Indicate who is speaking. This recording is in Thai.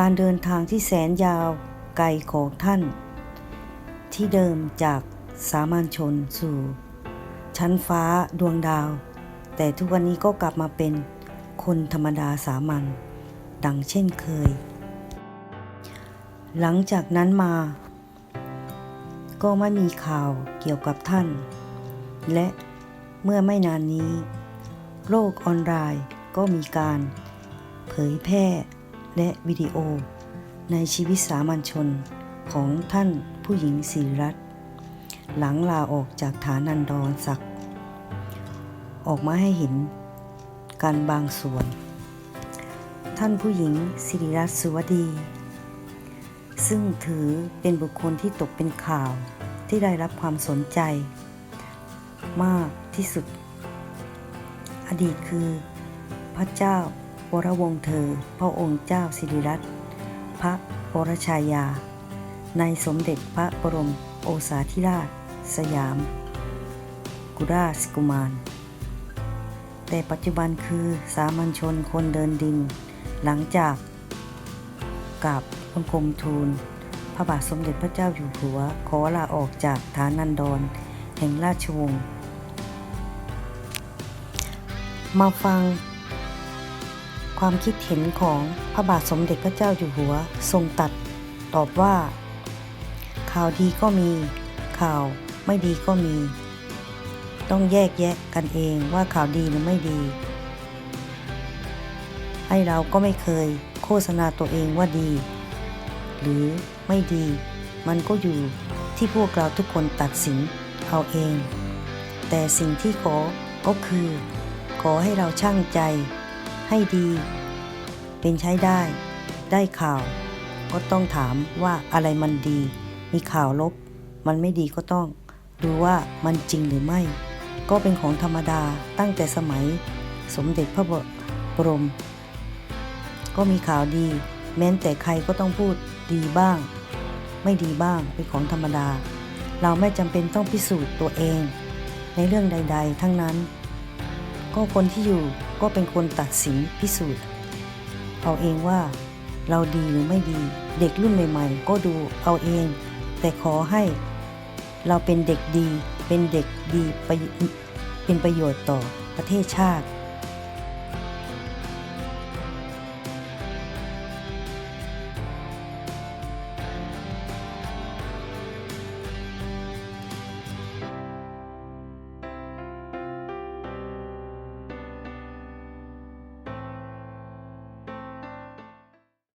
Speaker 1: การเดินทางที่แสนยาวไกลของท่าน ที่เดิมจากสามัญชนสู่ ชั้นฟ้าดวงดาว แต่ทุกวันนี้ก็กลับมาเป็นคนธรรมดาสามัญดังเช่นเคย หลังจากนั้นมา ก็ไม่มีข่าวเกี่ยวกับท่าน และเมื่อไม่นานนี้ โลกออนไลน์ก็มีการ เผยแพร่ และวิดีโอ ในชีวิตสามัญชนของท่านผู้หญิงศิริรัตน์หลังลาออกจากฐานันดรศักดิ์ออกมาให้เห็นการบางส่วน ท่านผู้หญิงศิริรัตน์สุวดี ซึ่งถือเป็นบุคคลที่ตกเป็นข่าวที่ได้รับความสนใจ มากที่สุด อดีตคือพระเจ้า วรวงศ์เธอ พระองค์เจ้าสิริรัตน์พระวรชายา ในสมเด็จพระบรมโอษาธิราช สยาม กุราชกุมาร แต่ปัจจุบันคือสามัญชนคนเดินดิน หลังจากกราบบังคมทูล พระบาทสมเด็จพระเจ้าอยู่หัว ขอลาออกจากฐานันดร แห่งราชวงศ์มาฟัง ความคิดเห็นของพระบาทสมเด็จพระเจ้าอยู่หัวทรงตัด ตอบว่า ข่าวดีก็มี ข่าวไม่ดีก็มี ต้องแยกแยะกันเองว่าข่าวดีหรือไม่ดีให้เราก็ไม่เคยโฆษณาตัวเองว่าดี หรือไม่ดี มันก็อยู่ที่พวกเราทุกคนตัดสินเอาเอง แต่สิ่งที่ขอก็คือ ขอให้เราช่างใจ ให้ดี เป็นใช้ได้ ได้ข่าว ก็ต้องถามว่าอะไรมันดี มีข่าวลบ มันไม่ดีก็ต้อง ดูว่ามันจริงหรือไม่ ก็เป็นของธรรมดาตั้งแต่สมัย สมเด็จพระบรม ก็มีข่าวดี แม้แต่ใครก็ต้องพูดดีบ้าง ไม่ดีบ้างเป็นของธรรมดา เราไม่จำเป็นต้องพิสูจน์ตัวเอง ในเรื่องใด ๆ ทั้งนั้น ก็คนที่อยู่ ก็เป็นคนตัดสินพิสูจน์เอาเองว่าเราดีหรือไม่ดี เด็กรุ่นใหม่ ๆ ก็ดูเอาเอง แต่ขอให้เราเป็นเด็กดี เป็นเด็กดีเป็นประโยชน์ต่อประเทศชาติ